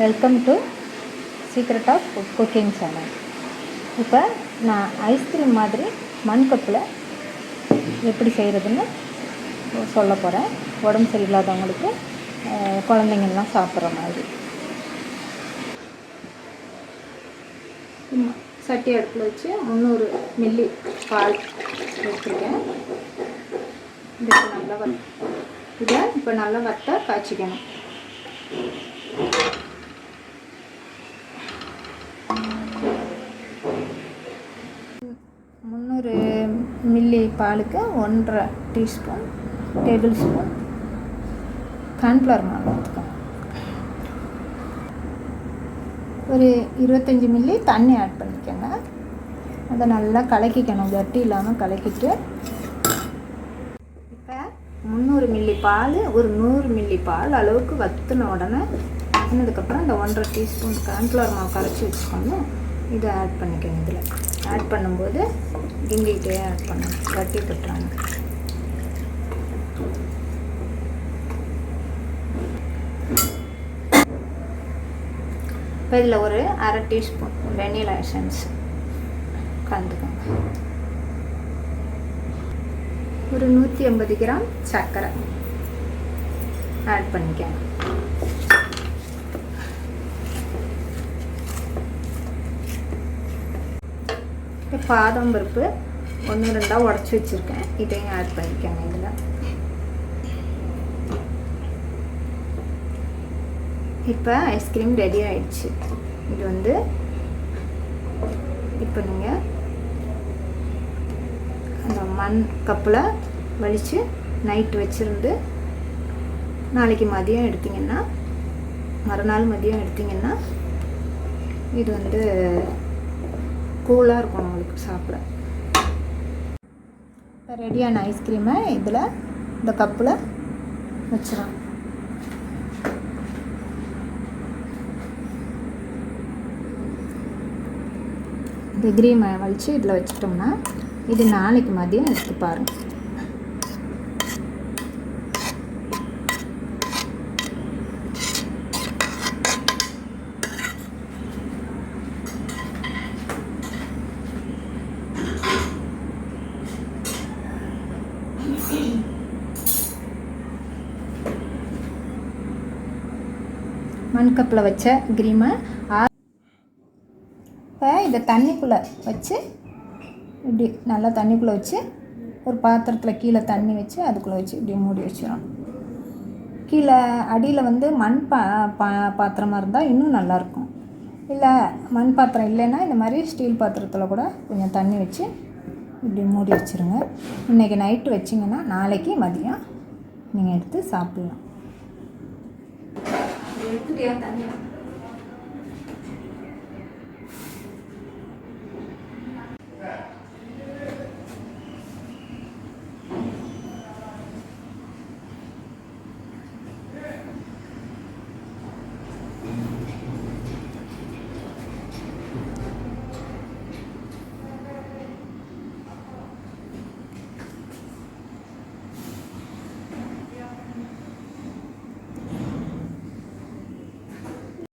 Welcome to secret of cooking channel இப்போ நான் ice cream மாதிரி மண் கப்பில் எப்படி செய்கிறதுன்னு சொல்ல போகிறேன் உடம்பு சரியில்லாதவங்களுக்கு குழந்தைங்கள்லாம் சாப்பிட்ற மாதிரி. சட்டி அடுப்பில் வச்சு முந்நூறு மில்லி பால் வச்சுருக்கேன். இது நல்லா வ இதை இப்போ நல்லா வத்த காய்ச்சிக்கணும். மில்லி பாலுக்கு ஒன்றரை டீஸ்பூன் டேபிள் ஸ்பூன் கார்ன்ஃப்ளவர் மாவு எடுத்துக்கோங்க. ஒரு இருபத்தஞ்சி மில்லி தண்ணி ஆட் பண்ணிக்கோங்க. அதை நல்லா கலக்கிக்கணும் கட்டி இல்லாமல் கலக்கிட்டு. இப்போ முந்நூறு மில்லி பால் ஒரு நூறு மில்லி பால் அளவுக்கு வத்துன உடனே வத்தினதுக்கப்புறம் இந்த ஒன்றரை டீஸ்பூன் கார்ன்ஃப்ளவர் மாவு கரைச்சி வச்சுக்கோங்க. இதை ஆட் பண்ணிக்கணும் இதில். ஆட் பண்ணும்போது கிண்டிகிட்டே ஆட் பண்ணணும். கட்டி தட்டுறாங்க. இப்போ இதில் ஒரு அரை டீஸ்பூன் வெனிலா எசன்ஸ் கலந்துக்கோங்க. ஒரு நூற்றி ஐம்பது கிராம் சர்க்கரை. ஆட் பண்ணிக்கோங்க. பாதாம் பருப்பு ஒன்று ரெண்டாக உடச்சி வச்சுருக்கேன். இதையும் ஆட் பண்ணிக்கோங்க இதில். இப்போ ஐஸ்கிரீம் ரெடி ஆயிடுச்சு. இது வந்து இப்போ நீங்கள் அந்த மண் கப்பில் வலித்து நைட்டு வச்சுருந்து நாளைக்கு மதியம் எடுத்தீங்கன்னா மறுநாள் மதியம் எடுத்தீங்கன்னா இது வந்து கூலாக இருக்கும் நம்மளுக்கு சாப்பிட. இப்போ ரெடியான ஐஸ்கிரீமை இதில் இந்த கப்பில் வச்சிடலாம். இந்த கிரீமை வலித்து இதில் வச்சுட்டோம்னா இது நாளைக்கு மதியம் எடுத்து பாருங்கள் மண் கப்பில் வச்ச கிரீமை இப்போ இதை தண்ணிக்குள்ளே வச்சு இப்படி நல்லா தண்ணிக்குள்ளே வச்சு ஒரு பாத்திரத்தில் கீழே தண்ணி வச்சு அதுக்குள்ளே வச்சு இப்படி மூடி வச்சிடணும். கீழே அடியில் வந்து மண் பா பா பாத்திரமாக இருந்தால் இன்னும் நல்லாயிருக்கும். இல்லை மண் பாத்திரம் இல்லைன்னா இந்த மாதிரி ஸ்டீல் பாத்திரத்தில் கூட கொஞ்சம் தண்ணி வச்சு இப்படி மூடி வச்சுருங்க. இன்றைக்கி நைட்டு வச்சிங்கன்னா நாளைக்கு மதியம் நீங்கள் எடுத்து சாப்பிட்லாம். எடுத்துட்டியா தண்ணி